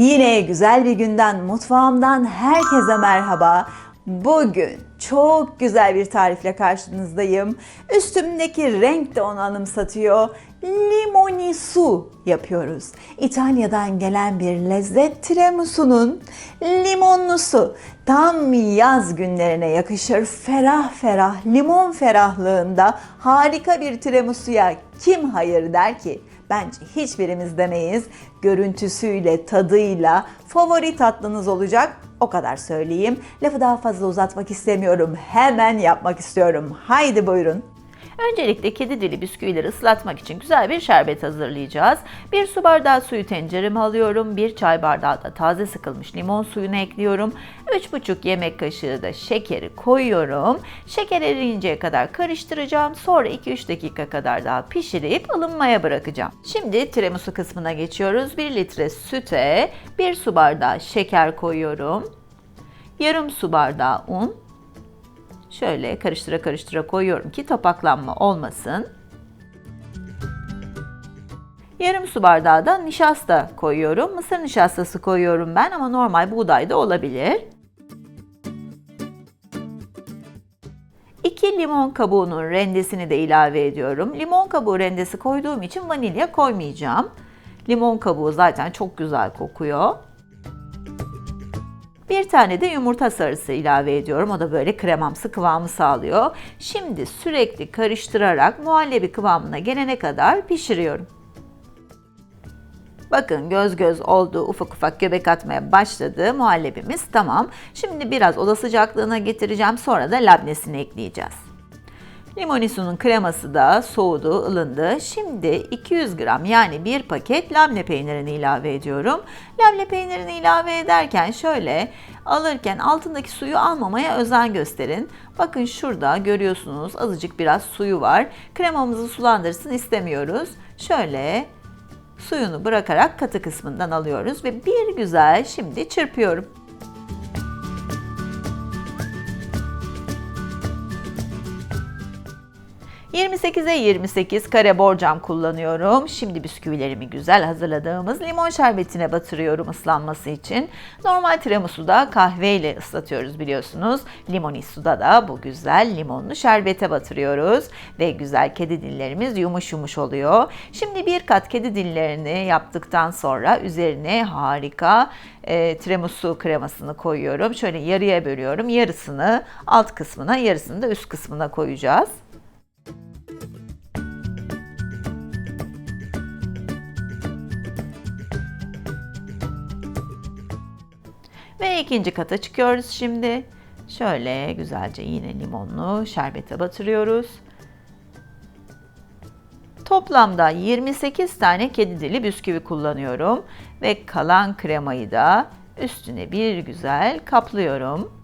Yine güzel bir günden mutfağımdan herkese merhaba. Bugün çok güzel bir tarifle karşınızdayım. Üstümdeki renk de onu anımsatıyor. Limonisu yapıyoruz. İtalya'dan gelen bir lezzet tiramisu'nun limonlusu. Tam yaz günlerine yakışır ferah ferah limon ferahlığında harika bir tiramisu'ya kim hayır der ki? Bence hiçbirimiz demeyiz. Görüntüsüyle, tadıyla favori tatlınız olacak. O kadar söyleyeyim. Lafı daha fazla uzatmak istemiyorum. Hemen yapmak istiyorum. Haydi buyurun. Öncelikle kedi dili bisküvileri ıslatmak için güzel bir şerbet hazırlayacağız. Bir su bardağı suyu tencereme alıyorum. Bir çay bardağı da taze sıkılmış limon suyunu ekliyorum. 3,5 yemek kaşığı da şekeri koyuyorum. Şeker eriyinceye kadar karıştıracağım. Sonra 2-3 dakika kadar daha pişirip ılınmaya bırakacağım. Şimdi tiramisu kısmına geçiyoruz. 1 litre süte 1 su bardağı şeker koyuyorum. Yarım su bardağı un, Şöyle karıştıra karıştıra koyuyorum ki topaklanma olmasın. Yarım su bardağı da nişasta koyuyorum. Mısır nişastası koyuyorum ben ama normal buğday da olabilir. 2 limon kabuğunun rendesini de ilave ediyorum. Limon kabuğu rendesi koyduğum için vanilya koymayacağım. Limon kabuğu zaten çok güzel kokuyor. Bir tane de yumurta sarısı ilave ediyorum. O da böyle kremamsı kıvamı sağlıyor. Şimdi sürekli karıştırarak muhallebi kıvamına gelene kadar pişiriyorum. Bakın göz göz oldu, ufak ufak göbek atmaya başladı. Muhallebimiz tamam. Şimdi biraz oda sıcaklığına getireceğim. Sonra da labnesini ekleyeceğiz. Limonisu'nun kreması da soğudu, ılındı. Şimdi 200 gram yani bir paket labne peynirini ilave ediyorum. Labne peynirini ilave ederken şöyle alırken altındaki suyu almamaya özen gösterin. Bakın şurada görüyorsunuz azıcık biraz suyu var. Kremamızı sulandırsın istemiyoruz. Şöyle suyunu bırakarak katı kısmından alıyoruz ve bir güzel şimdi çırpıyorum. ...28'e 28 kare borcam kullanıyorum. Şimdi bisküvilerimi güzel hazırladığımız limon şerbetine batırıyorum ıslanması için. Normal tiramisu'da kahveyle ıslatıyoruz biliyorsunuz. Limonisu'da da bu güzel limonlu şerbete batırıyoruz. Ve güzel kedi dillerimiz yumuş yumuş oluyor. Şimdi bir kat kedi dillerini yaptıktan sonra üzerine harika e, tiramisu kremasını koyuyorum. Şöyle yarıya bölüyorum. Yarısını alt kısmına, yarısını da üst kısmına koyacağız. Ve ikinci kata çıkıyoruz şimdi. Şöyle güzelce yine limonlu şerbete batırıyoruz. Toplamda 28 tane kedi dili bisküvi kullanıyorum ve kalan kremayı da üstüne bir güzel kaplıyorum.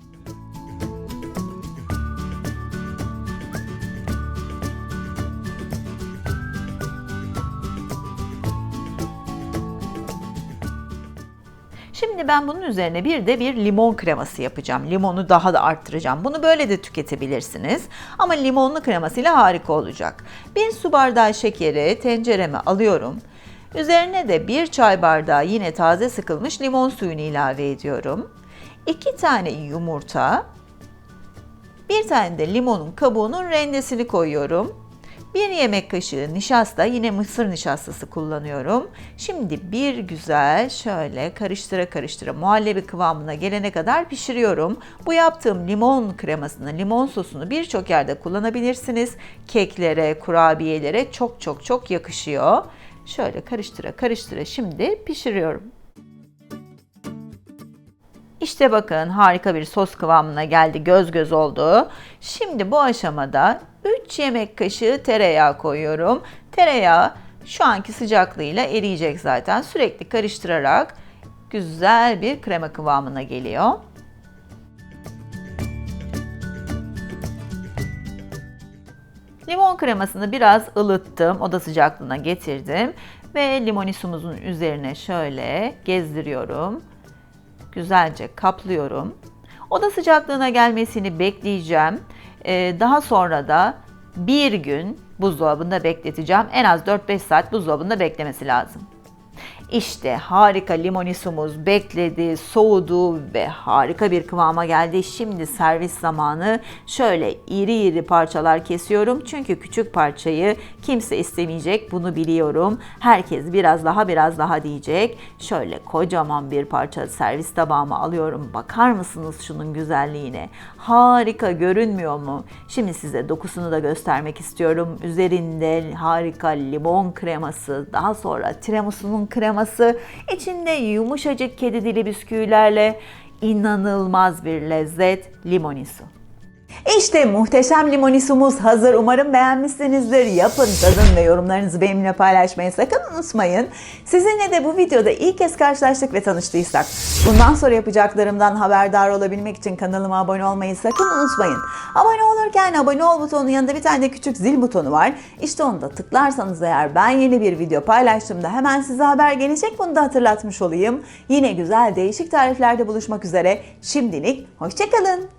Şimdi ben bunun üzerine bir de bir limon kreması yapacağım. Limonu daha da arttıracağım. Bunu böyle de tüketebilirsiniz. Ama limonlu kremasıyla harika olacak. Bir su bardağı şekeri tencereme alıyorum. Üzerine de bir çay bardağı yine taze sıkılmış limon suyunu ilave ediyorum. 2 tane yumurta, bir tane de limonun kabuğunun rendesini koyuyorum. Bir yemek kaşığı nişasta, yine mısır nişastası kullanıyorum. Şimdi bir güzel şöyle karıştıra karıştıra muhallebi kıvamına gelene kadar pişiriyorum. Bu yaptığım limon kremasını, limon sosunu birçok yerde kullanabilirsiniz. Keklere, kurabiyelere çok çok çok yakışıyor. Şöyle karıştıra karıştıra şimdi pişiriyorum. İşte bakın harika bir sos kıvamına geldi, göz göz oldu. Şimdi bu aşamada 3 yemek kaşığı tereyağı koyuyorum. Tereyağı şu anki sıcaklığıyla eriyecek zaten. Sürekli karıştırarak güzel bir krema kıvamına geliyor. Limon kremasını biraz ılıttım, oda sıcaklığına getirdim ve limonisumuzun üzerine şöyle gezdiriyorum. Güzelce kaplıyorum. Oda sıcaklığına gelmesini bekleyeceğim. Ee, daha sonra da bir gün buzdolabında bekleteceğim. En az 4-5 saat buzdolabında beklemesi lazım. İşte harika limonisumuz bekledi, soğudu ve harika bir kıvama geldi. Şimdi servis zamanı. Şöyle iri iri parçalar kesiyorum. Çünkü küçük parçayı kimse istemeyecek. Bunu biliyorum. Herkes biraz daha biraz daha diyecek. Şöyle kocaman bir parça servis tabağıma alıyorum. Bakar mısınız şunun güzelliğine? Harika görünmüyor mu? Şimdi size dokusunu da göstermek istiyorum. Üzerinde harika limon kreması, daha sonra tiramisu'nun kreması, içinde yumuşacık kedi dili bisküvilerle inanılmaz bir lezzet limonisu. İşte muhteşem limonisumuz hazır. Umarım beğenmişsinizdir. Yapın, tadın ve yorumlarınızı benimle paylaşmayı sakın unutmayın. Sizinle de bu videoda ilk kez karşılaştık ve tanıştıysak, bundan sonra yapacaklarımdan haberdar olabilmek için kanalıma abone olmayı sakın unutmayın. Abone olurken abone ol butonunun yanında bir tane de küçük zil butonu var. İşte onu da tıklarsanız eğer ben yeni bir video paylaştığımda hemen size haber gelecek. Bunu da hatırlatmış olayım. Yine güzel değişik tariflerde buluşmak üzere. Şimdilik hoşçakalın.